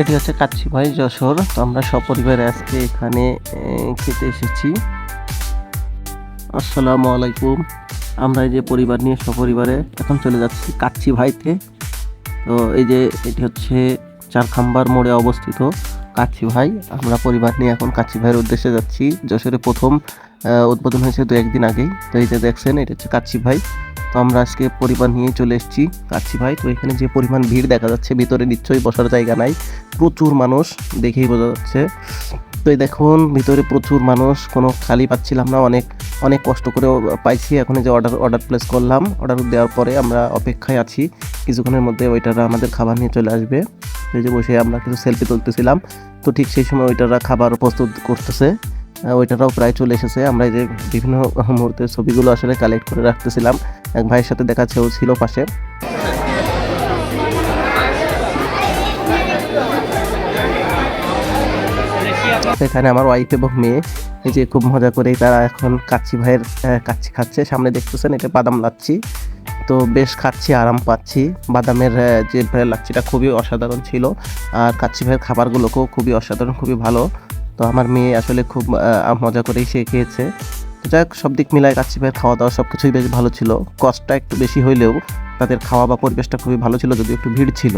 এটি হচ্ছে কাচ্চি ভাই যশোর। তো আমরা সপরিবারে আজকে এখানে খেতে এসেছি। আসসালামু আলাইকুম। আমরা এই যে পরিবার নিয়ে সপরিবারে এখন চলে যাচ্ছি কাচ্চি ভাইতে। তো এই যে এটি হচ্ছে চারখাম্বার মোড়ে অবস্থিত। কাচ্চি ভাই, আমরা পরিবার নিয়ে এখন কাচ্চি ভাইয়ের উদ্দেশ্যে যাচ্ছি। যশোরে প্রথম উদ্বোধন হয়েছে দু একদিন আগেই। তো এই যে দেখছেন, এটা হচ্ছে কাচ্চি ভাই। তো আমরা আজকে পরিবার নিয়ে চলে এসেছি কাচ্চি ভাই। তো এখানে যে পরিমাণ ভিড় দেখা যাচ্ছে, ভিতরে নিশ্চয়ই বসার জায়গা নাই। প্রচুর মানুষ, দেখেই বোঝা যাচ্ছে। তো এই দেখুন, ভিতরে প্রচুর মানুষ, কোনো খালি পাচ্ছিলাম না, অনেক অনেক কষ্ট করেও পাইছি। এখন যে অর্ডার অর্ডার প্লেস করলাম। অর্ডার দেওয়ার পরে আমরা অপেক্ষায় আছি। কিছুক্ষণের মধ্যে ওইটারা আমাদের খাবার নিয়ে চলে আসবে। যে বসে আমরা কিছু সেলফি তুলতেছিলাম। তো ঠিক সেই সময় ওইটারা খাবার প্রস্তুত করতেছে। ওইটারাও প্রায় চলে এসেছে। আমরা যে বিভিন্ন মুহূর্তের ছবিগুলো আসলে কালেক্ট করে রাখতেছিলাম। এক ভাইয়ের সাথে দেখা ও ছিল পাশে। এখানে আমার ওয়াইফ এবং মেয়ে। এই যে খুব মজা করে তারা এখন কাচ্চি ভাইয়ের কাচ্চি খাচ্ছে। সামনে দেখতেছেন, এটা বাদাম লাচ্ছি। তো বেশ খাচ্ছি, আরাম পাচ্ছি। বাদামের যে লাচ্ছিটা খুবই অসাধারণ ছিল। আর কাচ্চি ভাইয়ের খাবারগুলোকেও খুবই অসাধারণ, খুবই ভালো। তো আমার মেয়ে আসলে খুব মজা করেই সে খেয়েছে। তো যাই হোক, সব দিক মিলায় কাচ্চি ভাইয়ের খাওয়া দাওয়া সব কিছুই বেশ ভালো ছিল। কষ্টটা একটু বেশি হইলেও তাদের খাওয়া বা পরিবেশটা খুবই ভালো ছিল, যদিও একটু ভিড় ছিল।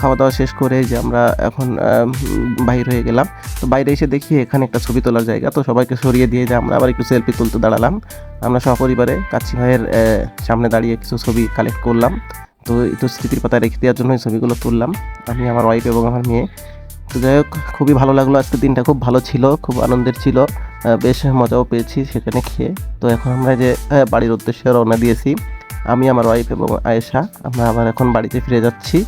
খাওয়া দাওয়া শেষ করে যে আমরা এখন বাইর হয়ে গেলাম। তো বাইরে এসে দেখি এখানে একটা ছবি তোলার জায়গা। তো সবাইকে সরিয়ে দিয়ে যে আমরা আবার একটু সেলফি তুলতে দাঁড়ালাম। আমরা সপরিবারে কাচ্চি ভাইয়ের সামনে দাঁড়িয়ে কিছু ছবি কালেক্ট করলাম। তো একটু স্মৃতির পাতায় রেখে দেওয়ার জন্য এই ছবিগুলো তুললাম। আমি আমার ওয়াইফ এবং আমার মেয়ে। তো যাই হোক, খুবই ভালো লাগল। আজকে দিনটা খুব ভালো ছিল, খুব আনন্দের ছিল। বেশ মজাও পেয়েছি সেখানে খেয়ে। তো এখন আমরা যে বাড়ির উদ্দেশ্যে রওনা দিয়েছি, আমি, আমার ওয়াইফ এবং আয়েশা, আমরা আবার এখন বাড়িতে ফিরে যাচ্ছি।